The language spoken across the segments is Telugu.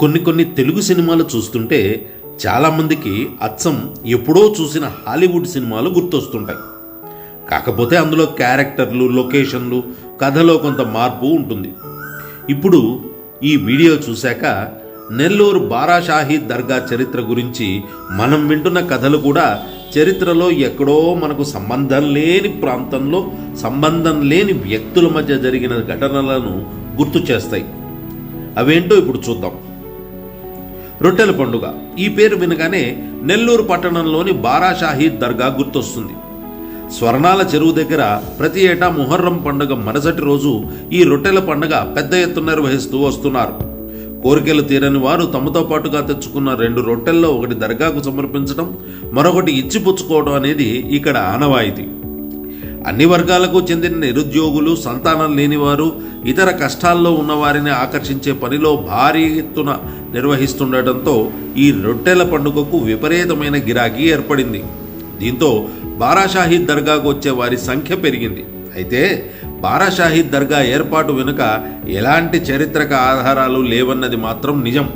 కొన్ని కొన్ని తెలుగు సినిమాలు చూస్తుంటే చాలామందికి అచ్చం ఎప్పుడో చూసిన హాలీవుడ్ సినిమాలు గుర్తొస్తుంటాయి. కాకపోతే అందులో క్యారెక్టర్లు లొకేషన్లు కథలో కొంత మార్పు ఉంటుంది. ఇప్పుడు ఈ వీడియో చూశాక నెల్లూరు బారాషాహీ దర్గా చరిత్ర గురించి మనం వింటున్న కథలు కూడా చరిత్రలో ఎక్కడో మనకు సంబంధం లేని ప్రాంతంలో సంబంధం లేని వ్యక్తుల మధ్య జరిగిన ఘటనలను గుర్తు చేస్తాయి. అవేంటో ఇప్పుడు చూద్దాం. రొట్టెల పండుగ. ఈ పేరు వినగానే నెల్లూరు పట్టణంలోని బారాషాహీ దర్గా గుర్తొస్తుంది. స్వర్ణాల చెరువు దగ్గర ప్రతి ఏటా ముహర్రం పండుగ మరుసటి రోజు ఈ రొట్టెల పండుగ పెద్ద ఎత్తున నిర్వహిస్తూ వస్తున్నారు. కోరికలు తీరని వారు తమతో పాటుగా తెచ్చుకున్న రెండు రొట్టెల్లో ఒకటి దర్గాకు సమర్పించడం మరొకటి ఇచ్చిపుచ్చుకోవడం అనేది ఇక్కడ ఆనవాయితీ. అన్ని వర్గాలకు చెందిన నిరుద్యోగులు సంతానం లేనివారు ఇతర కష్టాల్లో ఉన్నవారిని ఆకర్షించే పనిలో భారీ ఎత్తున నిర్వహిస్తుండటంతో ఈ రొట్టెల పండుగకు విపరీతమైన గిరాకీ ఏర్పడింది. దీంతో బారాషాహీద్ దర్గాకు వచ్చే వారి సంఖ్య పెరిగింది. అయితే బారాషాహీద్ దర్గా ఏర్పాటు వెనుక ఎలాంటి చారిత్రక ఆధారాలు లేవన్నది మాత్రం నిజం.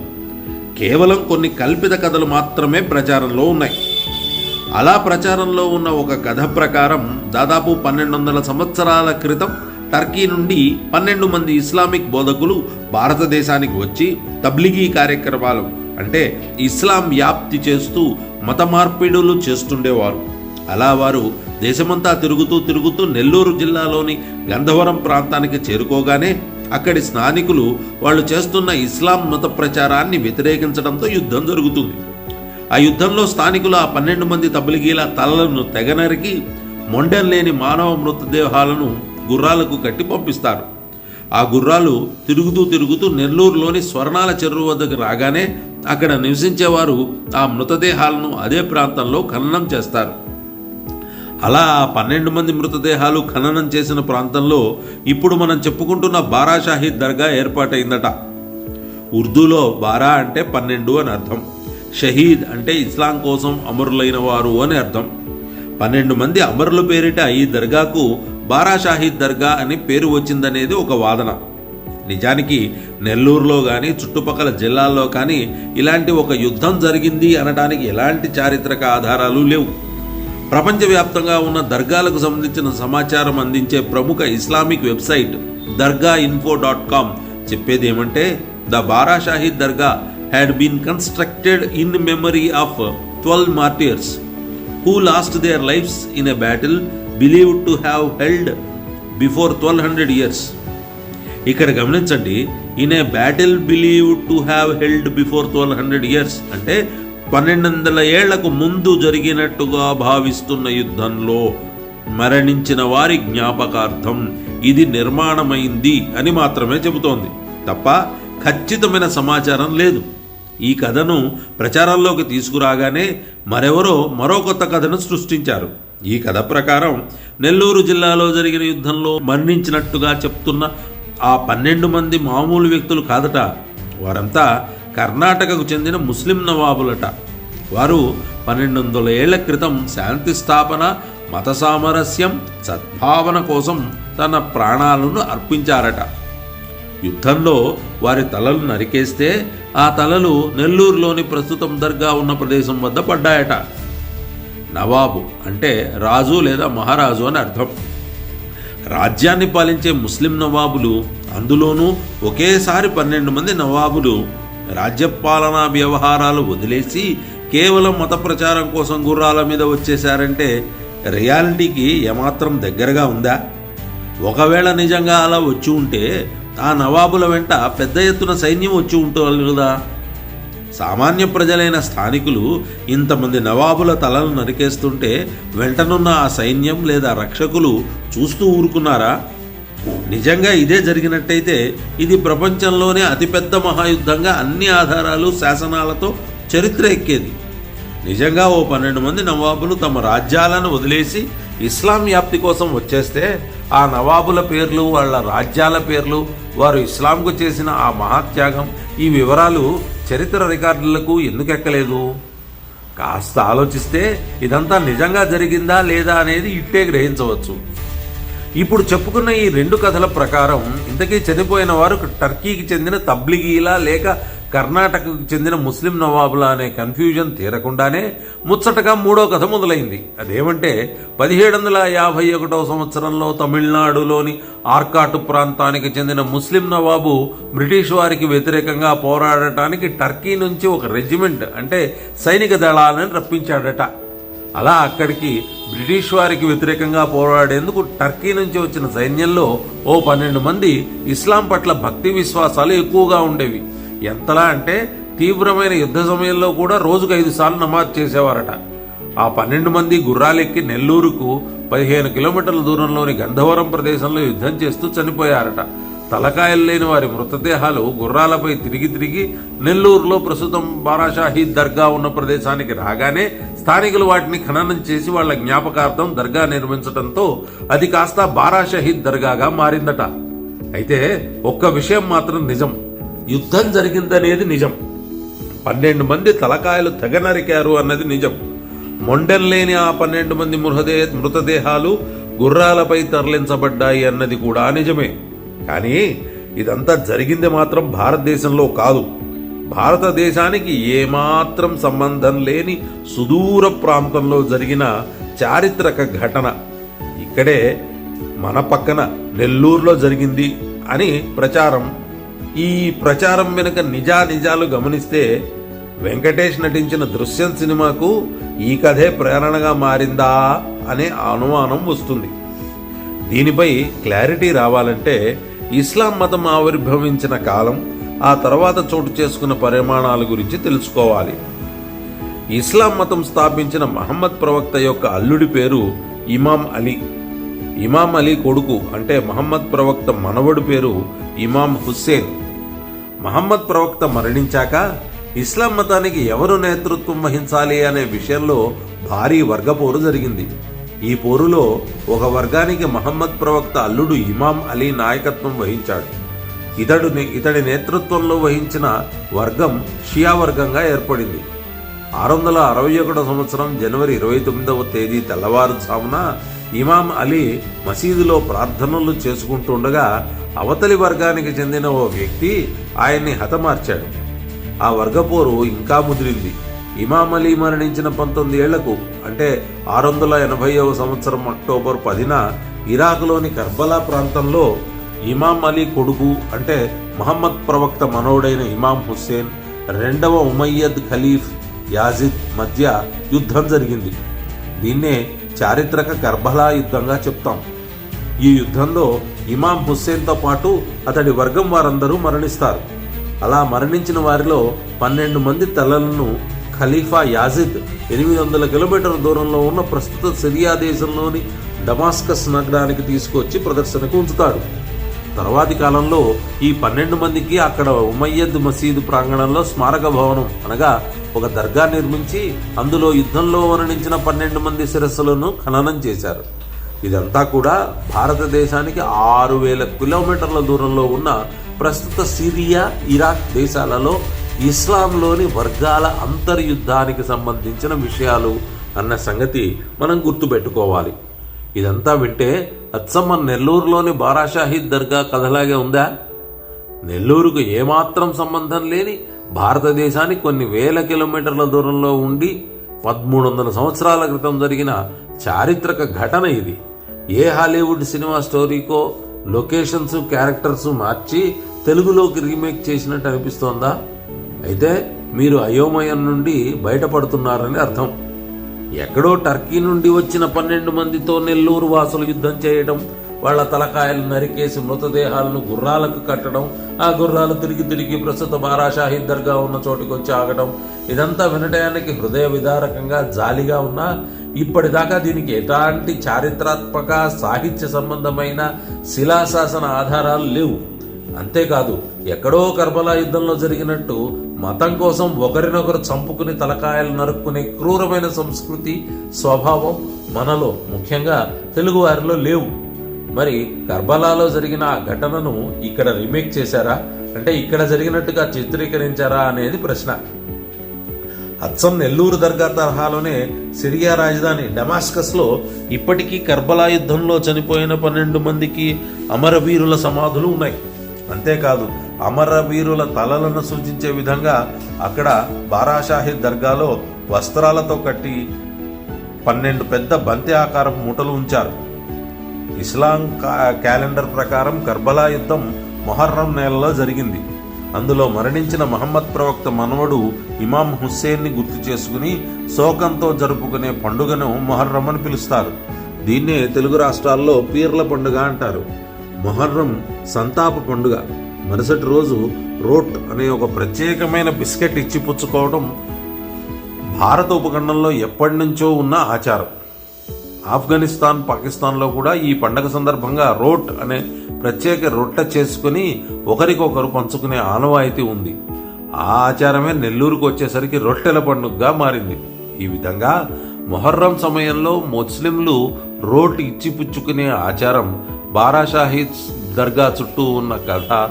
కేవలం కొన్ని కల్పిత కథలు మాత్రమే ప్రచారంలో ఉన్నాయి. అలా ప్రచారంలో ఉన్న ఒక కథ ప్రకారం దాదాపు పన్నెండు వందల సంవత్సరాల క్రితం టర్కీ నుండి పన్నెండు మంది ఇస్లామిక్ బోధకులు భారతదేశానికి వచ్చి తబ్లిగీ కార్యక్రమాలు అంటే ఇస్లాం వ్యాప్తి చేస్తూ మత మార్పిడులు చేస్తుండేవారు. అలా వారు దేశమంతా తిరుగుతూ తిరుగుతూ నెల్లూరు జిల్లాలోని గంధవరం ప్రాంతానికి చేరుకోగానే అక్కడి స్థానికులు వాళ్ళు చేస్తున్న ఇస్లాం మత ప్రచారాన్ని వ్యతిరేకించడంతో యుద్ధం జరుగుతుంది. ఆ యుద్ధంలో స్థానికులు ఆ పన్నెండు మంది తబలిగీల తలలను తెగనరికి మొండెం లేని మానవ మృతదేహాలను గుర్రాలకు కట్టి పంపిస్తారు. ఆ గుర్రాలు తిరుగుతూ తిరుగుతూ నెల్లూరులోని స్వర్ణాల చెరువు వద్దకు రాగానే అక్కడ నివసించేవారు ఆ మృతదేహాలను అదే ప్రాంతంలో ఖననం చేస్తారు. అలా ఆ పన్నెండు మంది మృతదేహాలు ఖననం చేసిన ప్రాంతంలో ఇప్పుడు మనం చెప్పుకుంటున్న బారాషాహీద్ దర్గా ఏర్పాటైందట. ఉర్దూలో బారా అంటే పన్నెండు అని అర్థం. షహీద్ అంటే ఇస్లాం కోసం అమరులైన వారు అని అర్థం. పన్నెండు మంది అమరుల పేరిట ఈ దర్గాకు బారాషాహీద్ దర్గా అని పేరు వచ్చిందనేది ఒక వాదన. నిజానికి నెల్లూరులో కానీ చుట్టుపక్కల జిల్లాల్లో కానీ ఇలాంటి ఒక యుద్ధం జరిగింది అనడానికి ఎలాంటి చారిత్రక ఆధారాలు లేవు. ప్రపంచవ్యాప్తంగా ఉన్న దర్గాలకు సంబంధించిన సమాచారం అందించే ప్రముఖ Islamic website Dargah info dot com చెప్పేది ఏమంటే the Barashaheed dargah had been constructed in memory of twelve martyrs who lost their lives in a battle believed to have held before twelve hundred years ఇక్కడ గమనించండి in a battle believe to have held before twelve hundred years అంటే పన్నెండు వందల ఏళ్ళకు ముందు జరిగినట్టుగా భావిస్తున్న యుద్ధంలో మరణించిన వారి జ్ఞాపకార్థం ఇది నిర్మాణమైంది అని మాత్రమే చెబుతోంది. తప్ప ఖచ్చితమైన సమాచారం లేదు. ఈ కథను ప్రచారంలోకి తీసుకురాగానే మరెవరో మరో కొత్త కథను సృష్టించారు. ఈ కథ ప్రకారం నెల్లూరు జిల్లాలో జరిగిన యుద్ధంలో మరణించినట్టుగా చెప్తున్న ఆ పన్నెండు మంది మామూలు వ్యక్తులు కాదట. వారంతా కర్ణాటకకు చెందిన ముస్లిం నవాబులట. వారు పన్నెండు వందల ఏళ్ళ క్రితం శాంతి స్థాపన మత సామరస్యం సద్భావన కోసం తన ప్రాణాలను అర్పించారట. యుద్ధంలో వారి తలలు నరికేస్తే ఆ తలలు నెల్లూరులోని ప్రస్తుతం దర్గా ఉన్న ప్రదేశం వద్ద పడ్డాయట. నవాబు అంటే రాజు లేదా మహారాజు అని అర్థం. రాజ్యాన్ని పాలించే ముస్లిం నవాబులు అందులోనూ ఒకేసారి పన్నెండు మంది నవాబులు రాజ్యపాలనా వ్యవహారాలు వదిలేసి కేవలం మత ప్రచారం కోసం గుర్రాల మీద వచ్చేశారంటే రియాలిటీకి ఏమాత్రం దగ్గరగా ఉందా? ఒకవేళ నిజంగా అలా వచ్చి ఉంటే ఆ నవాబుల వెంట పెద్ద ఎత్తున సైన్యం వచ్చి ఉంటుంది కదా. సామాన్య ప్రజలైన స్థానికులు ఇంతమంది నవాబుల తలలు నరికేస్తుంటే వెంటనున్న ఆ సైన్యం లేదా రక్షకులు చూస్తూ ఊరుకున్నారా? నిజంగా ఇదే జరిగినట్టయితే ఇది ప్రపంచంలోనే అతిపెద్ద మహాయుద్ధంగా అన్ని ఆధారాలు శాసనాలతో చరిత్ర ఎక్కేది. నిజంగా ఓ పన్నెండు మంది నవాబులు తమ రాజ్యాలను వదిలేసి ఇస్లాం వ్యాప్తి కోసం వచ్చేస్తే ఆ నవాబుల పేర్లు వాళ్ళ రాజ్యాల పేర్లు వారు ఇస్లాంకు చేసిన ఆ మహాత్యాగం ఈ వివరాలు చరిత్ర రికార్డులకు ఎందుకు ఎక్కలేదు? కాస్త ఆలోచిస్తే ఇదంతా నిజంగా జరిగిందా లేదా అనేది ఇట్టే గ్రహించవచ్చు. ఇప్పుడు చెప్పుకున్న ఈ రెండు కథల ప్రకారం ఇంతకీ చనిపోయిన వారు టర్కీకి చెందిన తబ్లిగీలా లేక కర్ణాటకకు చెందిన ముస్లిం నవాబుల అనే కన్ఫ్యూజన్ తీరకుండానే ముచ్చటగా మూడో కథ మొదలైంది. అదేమంటే పదిహేడు వందల యాభై ఒకటో సంవత్సరంలో తమిళనాడులోని ఆర్కాటు ప్రాంతానికి చెందిన ముస్లిం నవాబు బ్రిటిష్ వారికి వ్యతిరేకంగా పోరాడటానికి టర్కీ నుంచి ఒక రెజిమెంట్ అంటే సైనిక దళాలను రప్పించాడట. అలా అక్కడికి బ్రిటిష్ వారికి వ్యతిరేకంగా పోరాడేందుకు టర్కీ నుంచి వచ్చిన సైన్యంలో ఓ పన్నెండు మంది ఇస్లాం పట్ల భక్తి విశ్వాసాలు ఎక్కువగా ఉండేవి. ఎంతలా అంటే తీవ్రమైన యుద్ధ సమయంలో కూడా రోజుకు ఐదు సార్లు నమాజ్ చేసేవారట. ఆ పన్నెండు మంది గుర్రాలెక్కి నెల్లూరుకు పదిహేను కిలోమీటర్ల దూరంలోని గంధవరం ప్రదేశంలో యుద్ధం చేస్తూ చనిపోయారట. తలకాయలు లేని వారి మృతదేహాలు గుర్రాలపై తిరిగి తిరిగి నెల్లూరులో ప్రస్తుతం బారాషాహీద్ దర్గా ఉన్న ప్రదేశానికి రాగానే స్థానికులు వాటిని ఖననం చేసి వాళ్ళ జ్ఞాపకార్థం దర్గా నిర్మించడంతో అది కాస్త బారాషహీద్ దర్గాగా మారిందట. అయితే ఒక్క విషయం మాత్రం నిజం. యుద్ధం జరిగిందనేది నిజం. పన్నెండు మంది తలకాయలు తెగ నరికారు అన్నది నిజం. మొండెం లేని ఆ పన్నెండు మంది మృతదే మృతదేహాలు గుర్రాలపై తరలించబడ్డాయి అన్నది కూడా నిజమే. కానీ ఇదంతా జరిగింది మాత్రం భారతదేశంలో కాదు. భారతదేశానికి ఏమాత్రం సంబంధం లేని సుదూర ప్రాంతంలో జరిగిన చారిత్రక ఘటన. ఇక్కడే మన పక్కన నెల్లూరులో జరిగింది అని ప్రచారం ఈ ప్రచారం వెనుక నిజానిజాలు గమనిస్తే వెంకటేష్ నటించిన దృశ్యం సినిమాకు ఈ కథే ప్రేరణగా మారిందా అనే అనుమానం వస్తుంది. దీనిపై క్లారిటీ రావాలంటే ఇస్లాం మతం ఆవిర్భవించిన కాలం ఆ తర్వాత చోటు చేసుకున్న పరిమాణాల గురించి తెలుసుకోవాలి. ఇస్లాం మతం స్థాపించిన మహమ్మద్ ప్రవక్త యొక్క అల్లుడి పేరు ఇమాం అలీ. ఇమాం అలీ కొడుకు అంటే మహమ్మద్ ప్రవక్త మనవడు పేరు ఇమాం హుస్సేన్. మహమ్మద్ ప్రవక్త మరణించాక ఇస్లాం మతానికి ఎవరు నేతృత్వం వహించాలి అనే విషయంలో భారీ వర్గపోరు జరిగింది. ఈ పోరులో ఒక వర్గానికి మహమ్మద్ ప్రవక్త అల్లుడు ఇమాం అలీ నాయకత్వం వహించాడు. ఇతడు ఇతడి నేతృత్వంలో వహించిన వర్గం షియా వర్గంగా ఏర్పడింది. ఆరు వందల అరవై ఒకటో సంవత్సరం జనవరి ఇరవై తొమ్మిదవ తేదీ తెల్లవారుజామున ఇమాం అలీ మసీదులో ప్రార్థనలు చేసుకుంటుండగా అవతలి వర్గానికి చెందిన ఓ వ్యక్తి ఆయన్ని హతమార్చాడు. ఆ వర్గపోరు ఇంకా ముదిరింది. ఇమాం అలీ మరణించిన పంతొమ్మిది ఏళ్ళకు అంటే ఆరు వందల ఎనభైవ సంవత్సరం అక్టోబర్ పదిన ఇరాక్లోని కర్బలా ప్రాంతంలో ఇమాం అలీ కొడుకు అంటే మహమ్మద్ ప్రవక్త మనోడైన ఇమాం హుస్సేన్ రెండవ ఉమయ్యద్ ఖలీఫ్ యాజిద్ మధ్య యుద్ధం జరిగింది. దీన్నే చారిత్రక కర్బలా యుద్ధంగా చెప్తాం. ఈ యుద్ధంలో ఇమాం హుస్సేన్తో పాటు అతడి వర్గం వారందరూ మరణిస్తారు. అలా మరణించిన వారిలో పన్నెండు మంది తలలను ఖలీఫా యాజిద్ ఎనిమిది వందల కిలోమీటర్ల దూరంలో ఉన్న ప్రస్తుత సిరియా దేశంలోని డమాస్కస్ నగరానికి తీసుకొచ్చి ప్రదర్శనకు ఉంచుతాడు. తర్వాతి కాలంలో ఈ పన్నెండు మందికి అక్కడ ఉమయ్యద్ మసీదు ప్రాంగణంలో స్మారక భవనం అనగా ఒక దర్గా నిర్మించి అందులో యుద్ధంలో మరణించిన పన్నెండు మంది శిరస్సులను ఖననం చేశారు. ఇదంతా కూడా భారతదేశానికి ఆరు వేల కిలోమీటర్ల దూరంలో ఉన్న ప్రస్తుత సిరియా ఇరాక్ దేశాలలో ఇస్లాంలోని వర్గాల అంతర్యుద్ధానికి సంబంధించిన విషయాలు అన్న సంగతి మనం గుర్తుపెట్టుకోవాలి. ఇదంతా వింటే అచ్చమ్మ నెల్లూరులోని బారాషాహీద్ దర్గా కథలాగే ఉందా? నెల్లూరుకు ఏమాత్రం సంబంధం లేని భారతదేశానికి కొన్ని వేల కిలోమీటర్ల దూరంలో ఉండి పదమూడు వందల సంవత్సరాల క్రితం జరిగిన చారిత్రక ఘటన ఇది. ఏ హాలీవుడ్ సినిమా స్టోరీకో లొకేషన్స్ క్యారెక్టర్స్ మార్చి తెలుగులోకి రీమేక్ చేసినట్టు అనిపిస్తోందా? అయితే మీరు అయోమయం నుండి బయటపడుతున్నారని అర్థం. ఎక్కడో టర్కీ నుండి వచ్చిన పన్నెండు మందితో నెల్లూరు వాసులు యుద్ధం చేయడం వాళ్ళ తలకాయలు నరికేసి మృతదేహాలను గుర్రాలకు కట్టడం ఆ గుర్రాలు తిరిగి తిరిగి ప్రస్తుత బారాషాహీ దర్గా ఉన్న చోటుకి వచ్చి ఆగడం ఇదంతా వినడానికి హృదయ విదారకంగా జాలిగా ఉన్నా ఇప్పటిదాకా దీనికి ఎలాంటి చారిత్రాత్మక సాహిత్య సంబంధమైన శిలాశాసన ఆధారాలు లేవు. అంతేకాదు ఎక్కడో కర్బలా యుద్ధంలో జరిగినట్టు మతం కోసం ఒకరినొకరు చంపుకుని తలకాయలు నరుక్కునే క్రూరమైన సంస్కృతి స్వభావం మనలో ముఖ్యంగా తెలుగువారిలో లేవు. మరి కర్బలాలో జరిగిన ఆ ఘటనను ఇక్కడ రీమేక్ చేశారా? అంటే ఇక్కడ జరిగినట్టుగా చిత్రీకరించారా అనేది ప్రశ్న. అచ్చం నెల్లూరు దర్గా తరహాలోనే సిరియా రాజధాని డమాస్కస్లో ఇప్పటికీ కర్బలా యుద్ధంలో చనిపోయిన పన్నెండు మందికి అమరవీరుల సమాధులు ఉన్నాయి. అంతేకాదు అమరవీరుల తలలను సూచించే విధంగా అక్కడ బారాషాహి దర్గాలో వస్త్రాలతో కట్టి పన్నెండు పెద్ద బంతి ఆకారం మూటలు ఉంచారు. ఇస్లాం క్యాలెండర్ ప్రకారం కర్బలా యుద్ధం మొహర్రం నెలలో జరిగింది. అందులో మరణించిన మహమ్మద్ ప్రవక్త మనవడు ఇమాం హుస్సేన్ని గుర్తు చేసుకుని శోకంతో జరుపుకునే పండుగను మొహర్రం అని పిలుస్తారు. దీన్నే తెలుగు రాష్ట్రాల్లో పీర్ల పండుగ అంటారు. మొహర్రం సంతాప పండుగ. మరుసటి రోజు రోట్ అనే ఒక ప్రత్యేకమైన బిస్కెట్ ఇచ్చి పుచ్చుకోవడం భారత ఉపఖండంలో ఎప్పటి నుంచో ఉన్న ఆచారం. ఆఫ్ఘనిస్తాన్ పాకిస్తాన్లో కూడా ఈ పండగ సందర్భంగా రోట్ అనే ప్రత్యేక రొట్టె చేసుకుని ఒకరికొకరు పంచుకునే ఆనవాయితీ ఉంది. ఆ ఆచారమే నెల్లూరుకు వచ్చేసరికి రొట్టెల పండుగగా మారింది. ఈ విధంగా మొహర్రం సమయంలో ముస్లింలు రోట్ ఇచ్చి పుచ్చుకునే ఆచారం బారాషాహీద్ దర్గా చుట్టూ ఉన్న కథ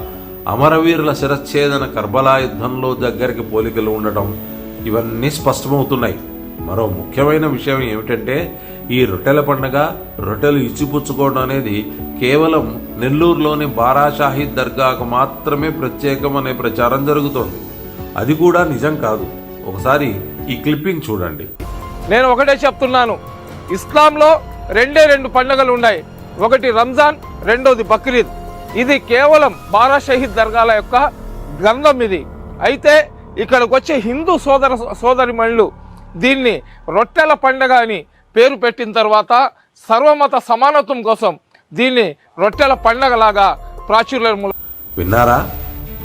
అమరవీరుల శిరచ్ఛేదన కర్బలా యుద్ధంలో దగ్గరికి పోలికలు ఉండటం ఇవన్నీ స్పష్టమవుతున్నాయి. మరో ముఖ్యమైన విషయం ఏమిటంటే ఈ రొట్టెల పండగ రొట్టెలు ఇచ్చిపుచ్చుకోవడం అనేది కేవలం నెల్లూరులోని బారాషాహిద్ దర్గాకు మాత్రమే ప్రత్యేకం అనే ప్రచారం జరుగుతోంది. అది కూడా నిజం కాదు. ఒకసారి ఈ క్లిప్పింగ్ చూడండి. నేను ఒకటే చెప్తున్నాను. ఇస్లాంలో రెండే రెండు పండుగలు ఉన్నాయి. ఒకటి రంజాన్ రెండోది బక్రీద్. ఇది కేవలం బారా షహీద్ దర్గాల యొక్క గ్రంథం ఇది. అయితే ఇక్కడికి వచ్చే హిందూ సోదర సోదరిమణులు దీన్ని రొట్టెల పండగ అని పేరు పెట్టిన తర్వాత సర్వమత సమానత్వం కోసం దీన్ని రొట్టెల పండగలాగా ప్రాచుర్యం విన్నారా?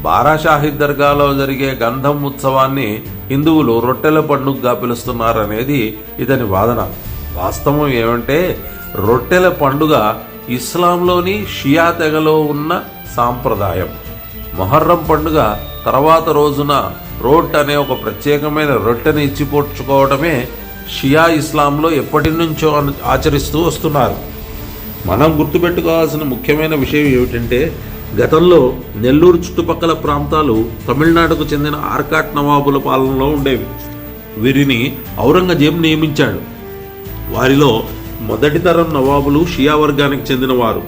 బారాషాహిద్ దర్గాలో జరిగే గంధం ఉత్సవాన్ని హిందువులు రొట్టెల పండుగగా పిలుస్తున్నారనేది ఇతని వాదన. వాస్తవం ఏమంటే రొట్టెల పండుగ ఇస్లాంలోని షియా తెగలో ఉన్న సాంప్రదాయం. మొహర్రం పండుగ తర్వాత రోజున రోట్ అనే ఒక ప్రత్యేకమైన రొట్టెని ఇచ్చిపోడ్చుకోవడమే షియా ఇస్లాంలో ఎప్పటి నుంచో ఆచరిస్తూ వస్తున్నారు. మనం గుర్తుపెట్టుకోవాల్సిన ముఖ్యమైన విషయం ఏమిటంటే గతంలో నెల్లూరు చుట్టుపక్కల ప్రాంతాలు తమిళనాడుకు చెందిన ఆర్కాట్ నవాబుల పాలనలో ఉండేవి. వీరిని ఔరంగజేబు నియమించాడు. వారిలో మొదటి తరం నవాబులు షియా వర్గానికి చెందినవారు.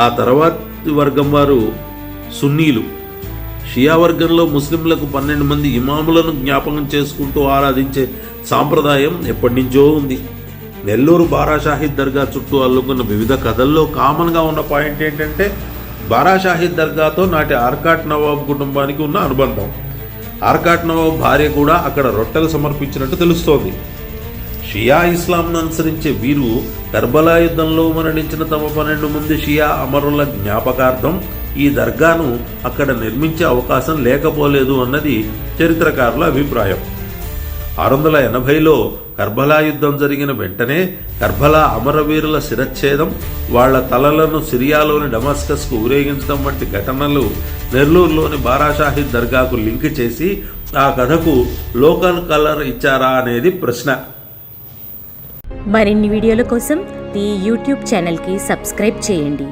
ఆ తర్వాతి వర్గం వారు సున్నీలు. షియా వర్గంలో ముస్లింలకు పన్నెండు మంది ఇమాములను జ్ఞాపకం చేసుకుంటూ ఆరాధించే సాంప్రదాయం ఎప్పటి నుంచో ఉంది. నెల్లూరు బారాషాహిద్ దర్గా చుట్టూ అల్లుకున్న వివిధ కథల్లో కామన్గా ఉన్న పాయింట్ ఏంటంటే బారాషాహిద్ దర్గాతో నాటి ఆర్కాట్ నవాబ్ కుటుంబానికి ఉన్న అనుబంధం. ఆర్కాట్ నవాబ్ భార్య కూడా అక్కడ రొట్టెలు సమర్పించినట్టు తెలుస్తోంది. షియా ఇస్లాంను అనుసరించే వీరు కర్బలా యుద్ధంలో మరణించిన తమ పన్నెండు మంది షియా అమరుల జ్ఞాపకార్థం ఈ దర్గాను అక్కడ నిర్మించే అవకాశం లేకపోలేదు అన్నది చరిత్రకారుల అభిప్రాయం. ఆరు వందల ఎనభైలో కర్బలా యుద్ధం జరిగిన వెంటనే కర్బలా అమరవీరుల శిరచ్ఛేదం వాళ్ళ తలలను సిరియాలోని డమాస్కస్కు ఊరేగించడం వంటి ఘటనలు నెల్లూరులోని బారాషాహిద్ దర్గాకు లింక్ చేసి ఆ కథకు లోకల్ కలర్ ఇచ్చారా అనేది ప్రశ్న. మరిన్ని వీడియోల కోసం ఈ యూట్యూబ్ ఛానల్కి సబ్స్క్రైబ్ చేయండి.